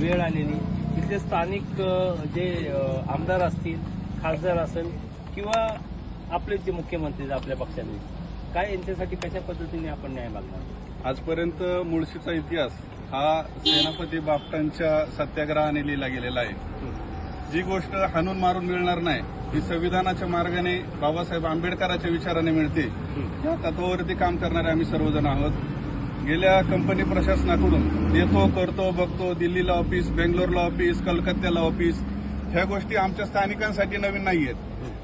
वेळ आलेली. इथले स्थानिक जे आमदार असतील खासदार असेल किंवा आपले जे मुख्यमंत्री आपल्या पक्षाचे काय यांच्यासाठी कशा पद्धतीने आपण न्याय मागणार? आजपर्यंत मुळशीचा इतिहास हा सेनापती बापटांच्या सत्याग्रहाने लिहिला गेलेला आहे. जी गोष्ट हाणून मारून मिळणार नाही ही संविधानाच्या मार्गाने बाबासाहेब आंबेडकरांच्या विचाराने मिळते. या तत्वावरती काम करणारे आम्ही सर्वजण आहोत. गेल्या कंपनी प्रशासनाकडून येतो करतो बघतो दिल्लीला ऑफिस बेंगलोरला ऑफिस कलकत्त्याला ऑफिस ह्या गोष्टी आमच्या स्थानिकांसाठी नवीन नाहीयेत.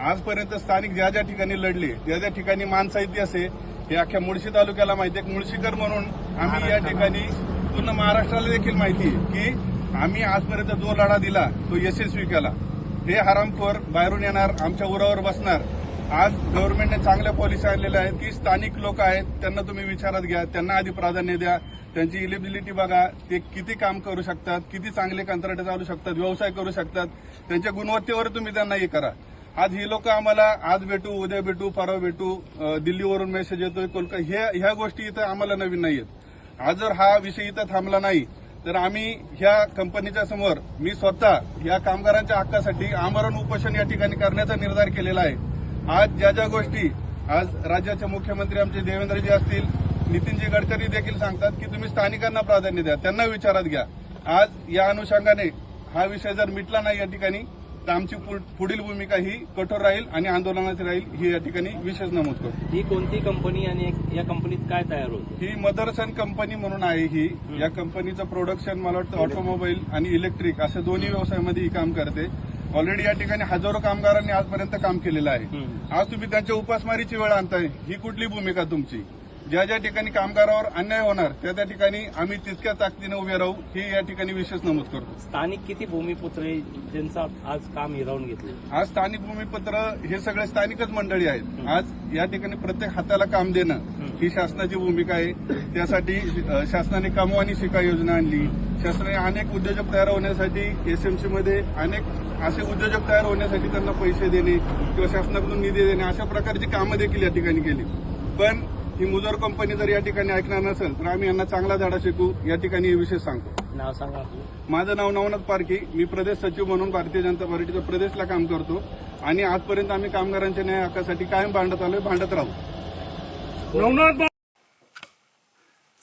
आजपर्यंत स्थानिक ज्या ज्या ठिकाणी लढले ज्या ज्या ठिकाणी मान साहित्य असे हे अख्ख्या मुळशी तालुक्याला माहिती आहे. मुळशीकर म्हणून आम्ही या ठिकाणी पूर्ण महाराष्ट्राला देखील माहिती आहे की आम्ही आजपर्यंत जो लढा दिला तो यशस्वी केला. हे हरामखोर बाहेरून येणार आमच्या उरावर बसणार आज गव्हर्नमेंटने चांगल्या पॉलिसी आणलेल्या आहेत की स्थानिक लोक आहेत त्यांना तुम्ही विचारात घ्या त्यांना आधी प्राधान्य द्या. त्यांची इलिबिलिटी बघा ते किती काम करू शकतात किती चांगले कंत्राटे चालू शकतात व्यवसाय करू शकतात. त्यांच्या गुणवत्तेवर तुम्ही त्यांना हे करा. आज ही लोक आम्हाला आज भेटू उद्या भेटू परवा भेटू दिल्लीवरून मेसेज येतोय कोलकाता हे ह्या गोष्टी इथं आम्हाला नवीन नाहीयेत. आज जर हा विषय इथं थांबला नाही तर आम्ही ह्या कंपनीच्या समोर मी स्वतः या कामगारांच्या हक्कासाठी आमरण उपोषण या ठिकाणी करण्याचा निर्धार केलेला आहे. आज ज्या ज्या गोष्टी आज राज्याचे मुख्यमंत्री आमचे देवेंद्रजी असतील नितीनजी गडकरी देखील सांगतात की तुम्ही स्थानिकांना प्राधान्य द्या त्यांना विचारात घ्या. आज या अनुषंगाने हा विषय जर मिटला नाही या ठिकाणी तर आमची पुढील भूमिका ही कठोर राहील आणि आंदोलनाची राहील ही या ठिकाणी विशेष नमूद करतो ही कोणती कंपनी आणि या कंपनीत काय तयार होतं ही मदरसन कंपनी म्हणून आहे ही. या कंपनीचं प्रोडक्शन मला वाटतं ऑटोमोबाईल आणि इलेक्ट्रिक अशा दोन्ही व्यवसायामध्ये ही काम करते. ऑलरेडी या ठिकाणी हजारो कामगारांनी आजपर्यंत काम केलेलं आहे. आज तुम्ही त्यांच्या उपासमारीची वेळ आणताय ही कुठली भूमिका तुमची? ज्या ज्या ठिकाणी कामगारावर अन्याय होणार त्या त्या ठिकाणी आम्ही तितक्या ताकदीने उभे राहू ही या ठिकाणी विशेष नमूद करतो. स्थानिक किती भूमिपुत्र ज्यांचं आज काम हिरावून घेतलं? आज स्थानिक भूमिपत्र हे सगळे स्थानिकच मंडळी आहेत. आज या ठिकाणी प्रत्येक हाताला काम देणं ही शासनाची भूमिका आहे. त्यासाठी शासनाने कमवानी शिका योजना आणली. शासनाने अनेक उद्योजक तयार होण्यासाठी एसएमसी मध्ये अनेक असे उद्योजक तयार होण्यासाठी त्यांना पैसे देणे किंवा शासनाकडून निधी देणे अशा प्रकारची कामं देखील या ठिकाणी केली. पण ही मुजोर कंपनी जर या ठिकाणी ऐकणार नसेल तर आम्ही यांना चांगला धडा शिकू या ठिकाणी हे विषय सांगतो. नाव सांगा. आपलं माझं नाव नवनाथ पारखी मी प्रदेश सचिव म्हणून भारतीय जनता पार्टीच्या प्रदेशला काम करतो. आणि आजपर्यंत आम्ही कामगारांच्या न्याय हक्कासाठी कायम भांडत आलोय भांडत राहू.